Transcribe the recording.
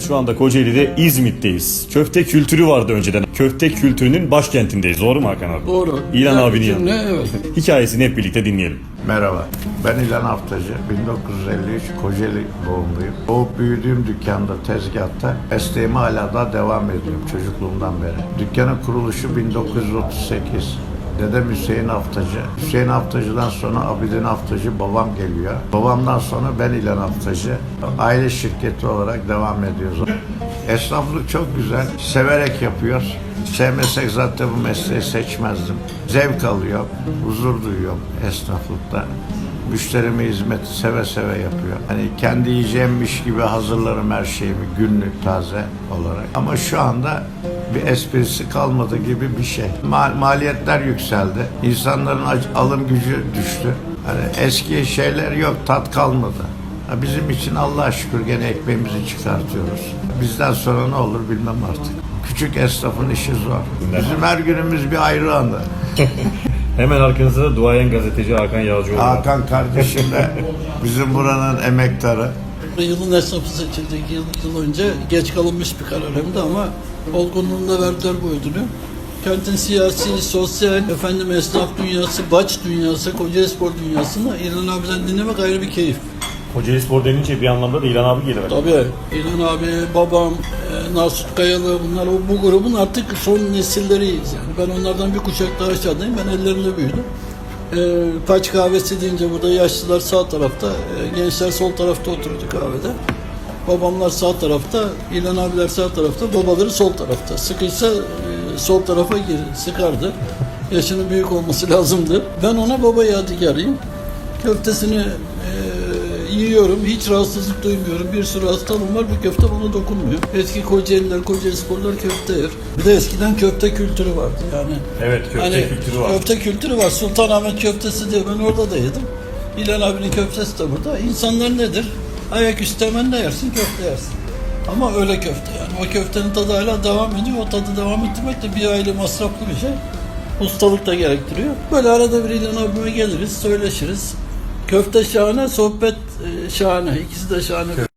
Şu anda Kocaeli'de İzmit'teyiz. Köfte kültürü vardı önceden. Köfte kültürünün başkentindeyiz. Doğru mu Hakan abi? Doğru. İlan Yani abinin yanında. Evet. Hikayesini hep birlikte dinleyelim. Merhaba, ben İlhan Haftacı. 1953 Kocaeli doğumluyum. Doğup büyüdüğüm dükkanda, tezgahta mesleğime hala da devam ediyorum çocukluğumdan beri. Dükkanın kuruluşu 1938. Dedem Hüseyin Haftacı. Hüseyin Haftacı'dan sonra Abidin Haftacı babam geliyor. Babamdan sonra ben İlhan Haftacı. Aile şirketi olarak devam ediyoruz. Esnaflık çok güzel. Severek yapıyoruz. Sevmesek zaten bu mesleği seçmezdim. Zevk alıyorum, huzur duyuyorum esnaflıkta. Müşterime hizmeti seve seve yapıyor. Hani kendi yiyeceğimmiş gibi hazırlarım her şeyimi günlük taze olarak. Ama şu anda bir esprisi kalmadı gibi bir şey. Ma- maliyetler yükseldi. İnsanların alım gücü düştü. Hani eski şeyler yok, tat kalmadı. Ha, Bizim için Allah'a şükür gene ekmeğimizi çıkartıyoruz. Bizden sonra ne olur bilmem artık. Küçük esnafın işi zor. Bizim her günümüz bir ayrı anı. Hemen arkanızda da duayen gazeteci Hakan Yağcıoğlu var. Hakan kardeşim de bizim buranın emektarı. Yılın esnafı seçildi. Yıl, yıl önce geç kalınmış bir karar hem de ama olgunluğunda verdiler bu ödülü. Kentin siyasi, sosyal, efendim esnaf dünyası, baç dünyası, Kocaeli spor dünyasını İlhan abiden dinlemek ayrı bir keyif. Kocaeli Spor denince bir anlamda da İlhan abi gelir. Tabii İlhan abi, babam, e, Nasut Kayalı bunlar bu grubun artık son nesilleriyiz yani. Ben onlardan bir kuşak daha aşağıdayım. Ben ellerinde büyüdüm. E, Paç kahvesi deyince burada yaşlılar sağ tarafta, e, gençler sol tarafta oturdu kahvede. Babamlar sağ tarafta, İlhan abiler sağ tarafta, babaları sol tarafta. Sıkıysa e, sol tarafa gir, sıkardı. Yaşının büyük olması lazımdı. Ben ona baba yadigarıyım. Köftesini e, yiyorum, hiç rahatsızlık duymuyorum. Bir sürü hastalığım var, bu köfte bana dokunmuyor. Eski Kocaeliler, Kocaeli sporlar köfte yer. Bir de eskiden köfte kültürü vardı yani. Evet köfte Hani kültürü var. Köfte kültürü var. Sultanahmet köftesi diye ben orada da yedim. İlhan abinin köftesi de burada. İnsanlar nedir? Ayaküstü hemen ne yersin? Köfte yersin. Ama öyle köfte yani. O köftenin tadı hala devam ediyor. O tadı devam ettirmek de bir aile masraflı bir şey. Ustalık da gerektiriyor. Böyle arada bir İlhan abime geliriz, söyleşiriz. Köfte şahane, sohbet e, şahane. İkisi de şahane.